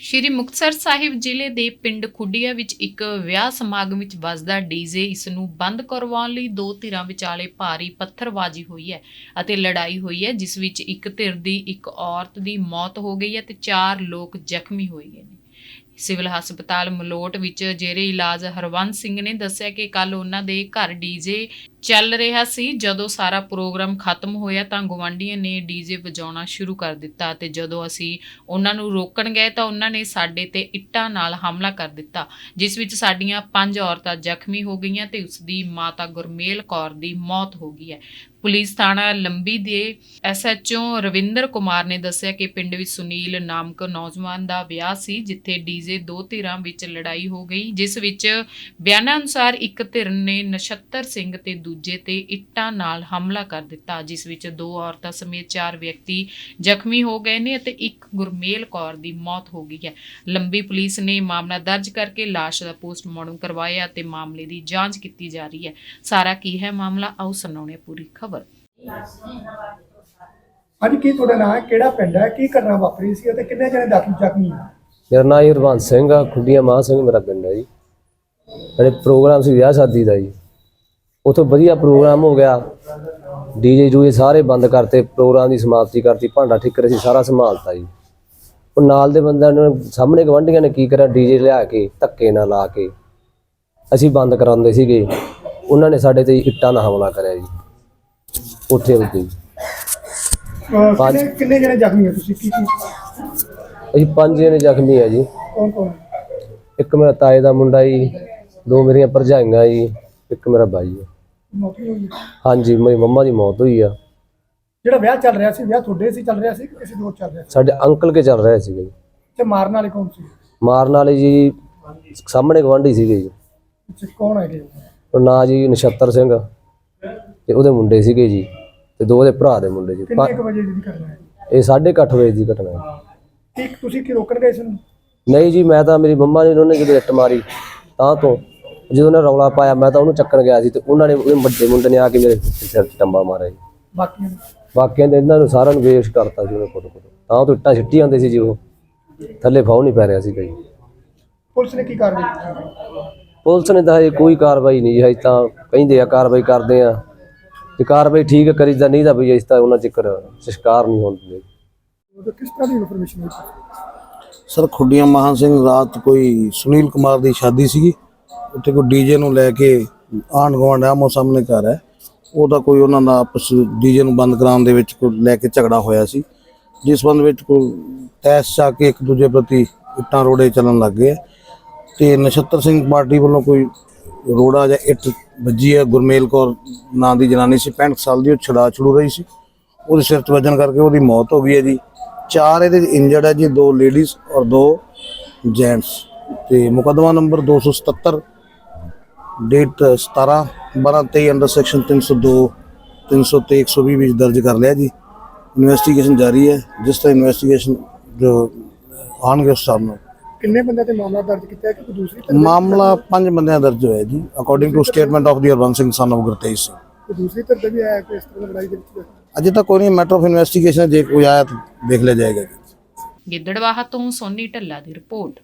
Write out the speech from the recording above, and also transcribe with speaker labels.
Speaker 1: ਸ਼੍ਰੀ ਮੁਕਤਸਰ ਸਾਹਿਬ ਜ਼ਿਲ੍ਹੇ ਦੇ ਪਿੰਡ ਖੁੱਡੀਆ ਵਿੱਚ ਇੱਕ ਵਿਆਹ ਸਮਾਗਮ ਵਿੱਚ ਵੱਜਦਾ ਡੀਜ਼ੇ ਇਸ ਨੂੰ ਬੰਦ ਕਰਵਾਉਣ ਲਈ ਦੋ ਧਿਰਾਂ ਵਿਚਾਲੇ ਭਾਰੀ ਪੱਥਰਬਾਜ਼ੀ ਹੋਈ ਹੈ ਅਤੇ ਲੜਾਈ ਹੋਈ ਹੈ, ਜਿਸ ਵਿੱਚ ਇੱਕ ਧਿਰ ਦੀ ਇੱਕ ਔਰਤ ਦੀ ਮੌਤ ਹੋ ਗਈ ਹੈ ਤੇ ਚਾਰ ਲੋਕ ਜ਼ਖਮੀ ਹੋਏ ਗਏ ਨੇ। ਸਿਵਲ ਹਸਪਤਾਲ ਮਲੋਟ ਵਿੱਚ ਜੇਰੇ ਇਲਾਜ ਹਰਵੰਸ ਸਿੰਘ ਨੇ ਦੱਸਿਆ ਕਿ ਕੱਲ ਉਹਨਾਂ ਦੇ ਘਰ ਡੀਜੇ ਚੱਲ ਰਿਹਾ ਸੀ। ਜਦੋਂ ਸਾਰਾ ਪ੍ਰੋਗਰਾਮ ਖਤਮ ਹੋਇਆ ਤਾਂ ਗਵਾਂਢੀਆਂ ਨੇ ਡੀਜੇ ਵਜਾਉਣਾ ਸ਼ੁਰੂ ਕਰ ਦਿੱਤਾ ਤੇ ਜਦੋਂ ਅਸੀਂ ਉਹਨਾਂ ਨੂੰ ਰੋਕਣ ਗਏ ਤਾਂ ਉਹਨਾਂ ਨੇ ਸਾਡੇ ਤੇ ਇੱਟਾਂ ਨਾਲ ਹਮਲਾ ਕਰ ਦਿੱਤਾ, ਜਿਸ ਵਿੱਚ ਸਾਡੀਆਂ ਪੰਜ ਔਰਤਾਂ ਜ਼ਖਮੀ ਹੋ ਗਈਆਂ ਤੇ ਉਸ ਦੀ ਮਾਤਾ ਗੁਰਮੇਲ ਕੌਰ ਦੀ ਮੌਤ ਹੋ ਗਈ ਹੈ। ਪੁਲਿਸ ਥਾਣਾ ਲੰਬੀ ਦੇ ਐਸਐਚਓ ਰਵਿੰਦਰ ਕੁਮਾਰ ਨੇ ਦੱਸਿਆ ਕਿ ਪਿੰਡ ਵਿੱਚ ਸੁਨੀਲ ਨਾਮਕ ਨੌਜਵਾਨ ਦਾ ਵਿਆਹ ਸੀ, ਜਿੱਥੇ ਡੀਜੇ ਦੋ ਧਿਰਾਂ ਵਿੱਚ ਲੜਾਈ ਹੋ ਗਈ, ਜਿਸ ਵਿੱਚ ਬਿਆਨਾਂ ਅਨੁਸਾਰ ਇੱਕ ਧਿਰ ਨੇ ਨਛੱਤਰ ਸਿੰਘ ਤੇ ਦੂਜੇ ਤੇ ਇੱਟਾਂ ਨਾਲ ਹਮਲਾ ਕਰ ਦਿੱਤਾ, ਜਿਸ ਵਿੱਚ ਦੋ ਔਰਤਾਂ ਸਮੇਤ ਚਾਰ ਵਿਅਕਤੀ ਜ਼ਖਮੀ ਹੋ ਗਏ ਨੇ ਅਤੇ ਇੱਕ ਗੁਰਮੇਲ ਕੌਰ ਦੀ ਮੌਤ ਹੋ ਗਈ ਹੈ। ਲੰਬੀ ਪੁਲਿਸ ਨੇ ਮਾਮਲਾ ਦਰਜ ਕਰਕੇ ਲਾਸ਼ ਦਾ ਪੋਸਟਮਾਰਟਮ ਕਰਵਾਇਆ ਤੇ ਮਾਮਲੇ ਦੀ ਜਾਂਚ ਕੀਤੀ ਜਾ ਰਹੀ ਹੈ। ਸਾਰਾ ਕੀ ਹੈ ਮਾਮਲਾ? ਆਓ ਸੁਣਾਉਣੇ ਪੂਰੀ ਖਬਰ।
Speaker 2: ਅੱਜ ਕੀ ਤੁਹਾਡਾ ਨਾਮ ਹੈ? ਕਿਹੜਾ ਪਿੰਡ ਹੈ? ਕੀ ਕਰਨਾ ਵਾਪਰੀ ਸੀ ਅਤੇ ਕਿੰਨੇ ਜਣੇ ਦਾਖਲ ਜ਼ਖਮੀ
Speaker 3: ਮੇਰਾ ਨਾਮ ਜੀ ਹਰਵੰਸ ਸਿੰਘ ਆ ਖੁੱਡੀਆਂ ਮਾਹ ਸਿੰਘ ਮੇਰਾ ਪਿੰਡ ਹੈ ਜੀ। ਸਾਡੇ ਪ੍ਰੋਗਰਾਮ ਸੀ ਵਿਆਹ ਸ਼ਾਦੀ ਦਾ ਜੀ। ਉਥੋਂ ਵਧੀਆ ਪ੍ਰੋਗਰਾਮ ਹੋ ਗਿਆ। ਡੀਜੇ ਜੂਏ ਸਾਰੇ ਬੰਦ ਕਰਤੇ ਪ੍ਰੋਗਰਾਮ ਦੀ ਸਮਾਪਤੀ ਕਰਤੀ ਭਾਂਡਾ ਠਿੱਕਰ ਸੀ ਸਾਰਾ ਸੰਭਾਲਤਾ ਜੀ। ਉਹ ਨਾਲ ਦੇ ਬੰਦਿਆਂ ਨੇ ਸਾਹਮਣੇ ਗਵੰਡੀਆਂ ਨੇ ਕੀ ਕਰਿਆ? ਡੀਜੇ ਲਿਆ ਕੇ ਧੱਕੇ ਨਾਲ ਲਾ ਕੇ। ਅਸੀਂ ਬੰਦ ਕਰਾਉਂਦੇ ਸੀਗੇ। ਉਹਨਾਂ ਨੇ ਸਾਡੇ ਤੇ ਇੱਟਾਂ ਦਾ ਹਮਲਾ ਕਰਿਆ ਜੀ। ਉੱਥੇ ਉੱਤੇ।
Speaker 2: ਅਹ। ਕਿੰਨੇ ਕਿੰਨੇ ਜਣੇ ਜ਼ਖਮੀ ਹੋ ਤੁਸੀਂ? ਕੀ ਕੀ?
Speaker 3: ਅਸੀਂ ਪੰਜ ਜਣੇ ਜ਼ਖਮੀ ਆ ਜੀ।
Speaker 2: ਕੌਣ ਕੌਣ?
Speaker 3: ਇੱਕ ਮੇਰਾ ਤਾਏ ਦਾ ਮੁੰਡਾ ਜੀ ਦੋ ਮੇਰੀਆਂ ਭਰਜਾਈਆਂ ਜੀ ਇੱਕ ਮੇਰਾ ਬਾਈ ਹੈ
Speaker 2: ਮੌਤ ਹੋਈ ਹੈ।
Speaker 3: ਹਾਂਜੀ ਮੇਰੀ ਮੰਮਾ ਦੀ ਮੌਤ ਹੋਈ ਆ।
Speaker 2: ਜਿਹੜਾ ਵਿਆਹ ਚੱਲ ਰਿਹਾ ਸੀ ਵਿਆਹ ਤੁਹਾਡੇ ਸੀ ਚੱਲ ਰਿਹਾ ਸੀ ਕਿ ਕਿਸੇ ਹੋਰ ਚੱਲ ਰਿਹਾ ਸੀ?
Speaker 3: ਸਾਡੇ ਅੰਕਲ ਕੇ ਚੱਲ ਰਿਹਾ ਸੀਗਾ ਜੀ।
Speaker 2: ਤੇ ਮਾਰਨ ਵਾਲੇ ਕੌਣ ਸੀ?
Speaker 3: ਮਾਰਨ ਵਾਲੇ ਜੀ ਸਾਹਮਣੇ ਗਵਾਂਢੀ ਸੀਗੇ ਜੀ।
Speaker 2: ਅੱਛਾ ਕੌਣ ਹੈਗੇ?
Speaker 3: ਉਹ ਨਾਂ ਜੀ ਨਛੱਤਰ ਸਿੰਘ। ਤੇ ਉਹਦੇ ਮੁੰਡੇ ਸੀਗੇ ਜੀ ਤੇ ਦੋ ਉਹਦੇ ਭਰਾ ਦੇ ਮੁੰਡੇ ਜੀ।
Speaker 2: ਕਿੰਨੇ
Speaker 3: ਪਾ-
Speaker 2: ਕੁ ਵਜੇ ਦੀ ਕਰਨਾ ਹੈ?
Speaker 3: ਇਹ 8:30 ਵਜੇ ਦੀ ਘਟਨਾ ਹੈ।
Speaker 2: ਕੀ ਤੁਸੀਂ ਕੀ ਰੋਕਣ ਗਏ ਸੀ ਉਹਨੂੰ?
Speaker 3: ਨਹੀਂ ਜੀ ਮੈਂ ਤਾਂ ਮੇਰੀ ਮੰਮਾ ਨੇ ਉਹਨੇ ਜਦੋਂ ਇੱਟ ਮਾਰੀ ਤਾਂ ਤੋਂ ਜਦੋਂ ਉਹਨੇ ਰੌਲਾ ਪਾਇਆ ਮੈਂ ਤਾਂ ਉਹਨੂੰ ਚੱਕਣ ਗਿਆ ਸੀ ਤੇ ਉਹਨਾਂ ਨੇ ਉਹਦੇ ਵੱਡੇ ਮੁੰਡੇ ਨੇ ਆ ਕੇ ਮੇਰੇ ਸਿਰ 'ਚ ਟੰਬਾ ਮਾਰਿਆ ਜੀ।
Speaker 2: ਬਾਕੀਆਂ ਨੂੰ?
Speaker 3: ਬਾਕੀਆਂ ਦੇ ਇਹਨਾਂ ਨੂੰ ਸਾਰਿਆਂ ਨੂੰ ਵੇਸ਼ ਕਰਤਾ ਸੀ ਉਹਨੇ ਫੋਟੋ ਤਾਂ ਉਹ ਤੋਂ ਇੱਟਾਂ ਛਿੱਟੀ ਜਾਂਦੇ ਸੀ ਜੀ ਉਹ। ਥੱਲੇ ਫਾਉ ਨਹੀਂ ਪੈ ਰਿਹਾ ਸੀ ਜੀ
Speaker 2: ਪੁਲਿਸ ਨੇ ਕੀ ਕਾਰਵਾਈ ਕੀਤੀ?
Speaker 3: ਪੁਲਿਸ ਨੇ ਤਾਂ ਹਜੇ ਕੋਈ ਕਾਰਵਾਈ ਨਹੀਂ ਜੀ ਹਜੇ ਤਾਂ ਕਹਿੰਦੇ ਆ ਕਾਰਵਾਈ ਕਰਦੇ ਆ। ਜੇ ਕਾਰਵਾਈ ਠੀਕ ਕਰੀਦਾ ਨਹੀਂ ਤਾਂ ਵੀ ਇਸ ਤਾਂ ਉਹਨਾਂ ਚਿਕਰ ਸ਼ਿਕਾਰ ਨਹੀਂ ਹੁੰਦੇ
Speaker 2: ਉਹ ਕਿਸ ਤਰ੍ਹਾਂ ਦੀ ਇਨਫੋਰਮੇਸ਼ਨ ਹੈ
Speaker 4: ਸਰ ਖੁੱਡੀਆਂ ਮਹਾਂ ਸਿੰਘ ਰਾਤ ਕੋਈ ਸੁਨੀਲ ਕੁਮਾਰ ਦੀ ਸ਼ਾਦੀ ਸੀਗੀ। ਉੱਥੇ ਕੋਈ ਡੀਜੇ ਨੂੰ ਲੈ ਕੇ ਆਂਢ ਗੁਆਂਢ ਆਮੋ ਸਾਹਮਣੇ ਘਰ ਹੈ। ਉਹਦਾ ਕੋਈ ਉਹਨਾਂ ਦਾ ਆਪਸ ਡੀਜੇ ਨੂੰ ਬੰਦ ਕਰਾਉਣ ਦੇ ਵਿੱਚ ਕੋਈ ਲੈ ਕੇ ਝਗੜਾ ਹੋਇਆ ਸੀ। ਜਿਸ ਸੰਬੰਧ ਵਿੱਚ ਕੋਈ ਤੈਸ ਚਾ ਕੇ ਇੱਕ ਦੂਜੇ ਪ੍ਰਤੀ ਇੱਟਾਂ ਰੋੜੇ ਚੱਲਣ ਲੱਗ ਗਏ ਤੇ ਨਛੱਤਰ ਸਿੰਘ ਪਾਰਟੀ ਵੱਲੋਂ ਕੋਈ ਰੋੜਾ ਜਾਂ ਇੱਟ ਵੱਜੀ ਹੈ, ਗੁਰਮੇਲ ਕੌਰ ਨਾਂ ਦੀ ਜਨਾਨੀ ਸੀ 65 ਸਾਲ ਦੀ, ਉਹ ਛੜਾ ਛੜੂ ਰਹੀ ਸੀ। ਉਹਦੇ ਸਿਰ 'ਚ ਵੱਜਣ ਕਰਕੇ ਉਹਦੀ ਮੌਤ ਹੋ ਗਈ ਹੈ ਜੀ। ਚਾਰ ਇਹਦੇ ਇੰਜਰਡ ਹੈ ਜੀ, ਦੋ ਲੇਡੀਜ਼ ਔਰ ਦੋ ਜੈਂਟਸ ਤੇ ਮੁਕੱਦਮਾ ਨੰਬਰ 277 ਡੇਟ 17 12 23 ਅੰਡਰ ਸੈਕਸ਼ਨ 302 303 120 ਵਿੱਚ ਦਰਜ ਕਰ ਲਿਆ ਜੀ। ਇਨਵੈਸਟੀਗੇਸ਼ਨ ਜਾਰੀ ਹੈ, ਜਿਸ ਤਰ੍ਹਾਂ ਇਨਵੈਸਟੀਗੇਸ਼ਨ ਜੋ ਆਉਣਗੇ ਉਸ ਹਿਸਾਬ ਨਾਲ।
Speaker 2: ਕਿੰਨੇ ਬੰਦਿਆਂ ਤੇ ਮਾਮਲਾ ਦਰਜ ਕੀਤਾ ਹੈ ਕਿ ਕੋਈ ਦੂਸਰੀ ਧਿਰ ਦੇ-
Speaker 4: ਮਾਮਲਾ ਪੰਜ ਬੰਦਿਆਂ ਦਰਜ ਹੋਇਆ ਜੀ ਅਕੋਰਡਿੰਗ ਟੂ ਸਟੇਟਮੈਂਟ ਆਫ ਦੀ ਹਰਬੰਸ ਸਿੰਘ ਸਨ ਆਫ ਗੁਰਤੇਜ ਸਿੰਘ
Speaker 2: ਕੋਈ ਦੂਸਰੀ ਧਿਰ ਤੇ ਵੀ ਆਇਆ ਕੋਈ ਇਸ ਤਰ੍ਹਾਂ ਦੀ ਲੜਾਈ ਦੇ ਵਿੱਚ?
Speaker 4: ਅਜੇ ਤੱਕ ਕੋਈ ਨਹੀਂ ਮੈਟਰ ਆਫ ਇਨਵੈਸਟੀਗੇਸ਼ਨ ਜੇ ਕੋਈ ਆਇਆ ਤਾਂ ਦੇਖ ਲਿਆ ਜਾਏਗਾ। ਜੀ
Speaker 1: ਗਿੱਦੜਵਾਹਾ ਤੋਂ ਸੋਨੀ ਢੱਲਾ ਦੀ ਰਿਪੋਰਟ।